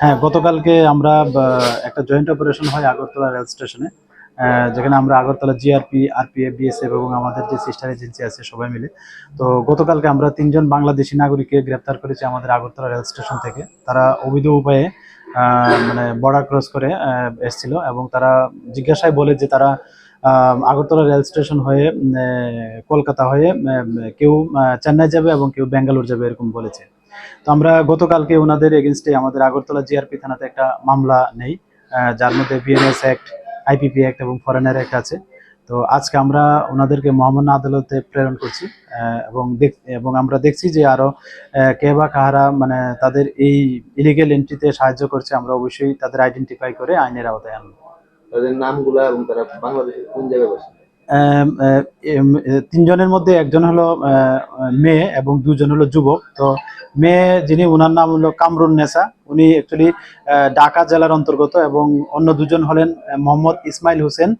হ্যাঁ গতকালকে আমরা একটা জয়েন্ট অপারেশন হয় আগরতলা রেল স্টেশনে যেখানে আমরা আগরতলা জিআরপি আরপিএফ বিএসএফ এবং আমাদের যে সিস্টার এজেন্সি আছে সবাই মিলে। তো গতকালকে আমরা তিনজন বাংলাদেশি নাগরিককে গ্রেপ্তার করেছি আমাদের আগরতলা রেল স্টেশন থেকে। তারা অবৈধ উপায়ে মানে বর্ডার ক্রস করে এসেছিল এবং তারা জিজ্ঞাসায় বলে যে তারা আগরতলা রেল স্টেশন হয়ে কলকাতা হয়ে কেউ চেন্নাই যাবে এবং কেউ ব্যাঙ্গালোর যাবে এরকম বলেছে। তো আমরা গতকালকে ওনাদের এগেনস্টে আমাদের আগরতলা জিআরপি থানাতে একটা মামলা নেই যার মধ্যে বিএনএস অ্যাক্ট আইপিপি অ্যাক্ট এবং ফরেনার অ্যাক্ট আছে। তো আজকে আমরা ওনাদেরকে মহামান্য আদালতে প্রেরণ করছি এবং এবং আমরা দেখছি যে আরও আহ, কে বা কাহারা মানে তাদের এই ইলিগেল এন্ট্রিতে সাহায্য করছে আমরা অবশ্যই তাদের আইডেন্টিফাই করে আইনের আওতায় আনব। তাদের নামগুলা এবং তারা বাংলাদেশের কোন জায়গায় বসে? তিনজনের মধ্যে একজন হলো মেয়ে এবং দুজন হলো যুবক। তো মেয়ে যিনি ওনার নাম হলো কামরুন নেসা উনি অ্যাকচুয়ালি ঢাকা জেলার অন্তর্গত এবং অন্য দুজন হলেন মোহাম্মদ ইসমাইল হোসেন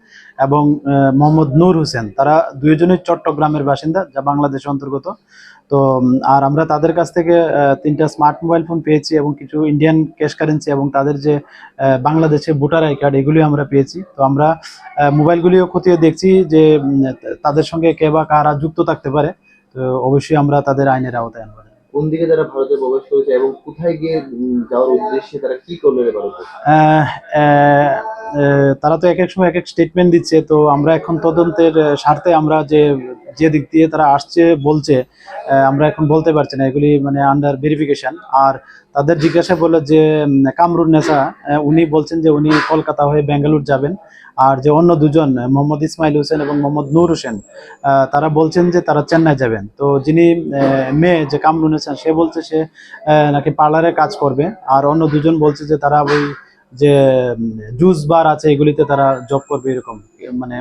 এবং মোহাম্মদ নূর হোসেন। তারা দুইজনই চট্টগ্রামের বাসিন্দা, যা বাংলাদেশের অন্তর্গত। তো আর আমরা তাদের কাছ থেকে তিনটা স্মার্ট মোবাইল ফোন পেয়েছি এবং কিছু ইন্ডিয়ান ক্যাশ কারেন্সি এবং তাদের যে বাংলাদেশে ভোটার আই কার্ড, এগুলি আমরা পেয়েছি। তো আমরা মোবাইলগুলিও খতিয়ে দেখছি যে তাদের সঙ্গে কে বা কারা যুক্ত থাকতে পারে। তো, অবশ্যই আমরা তাদের আইনের আওতায় আনব। কোন দিকে তারা ভারতে প্রবেশ করেছে এবং কোথায় গিয়ে যাওয়ার উদ্দেশ্যে তারা কি করল ভারতে তারা তো এক এক সময় এক এক স্টেটমেন্ট দিচ্ছে, তো আমরা এখন তদন্তের স্বার্থে আমরা যে যে দিক দিয়ে তারা আসছে, বলছে আমরা এখন বলতে পারছি না, এগুলি মানে আন্ডার ভেরিফিকেশন আর তাদের জিজ্ঞাসা বলল যে কামরুন নেসা উনি বলছেন যে উনি কলকাতা হয়ে বেঙ্গালুর যাবেন। আর যে অন্য দুজন, মোহাম্মদ ইসমাইল হোসেন এবং মোহাম্মদ নূর হোসেন তারা বলছেন যে তারা চেন্নাই যাবেন। তো যিনি মেয়ে যে কামরুন হোসেন সে বলছে সে নাকি পার্লারে কাজ করবে। আর অন্য দুজন বলছে যে তারা ওই যে জুস বার আছে এগুলিতে তারা জব করবে এরকম। মানে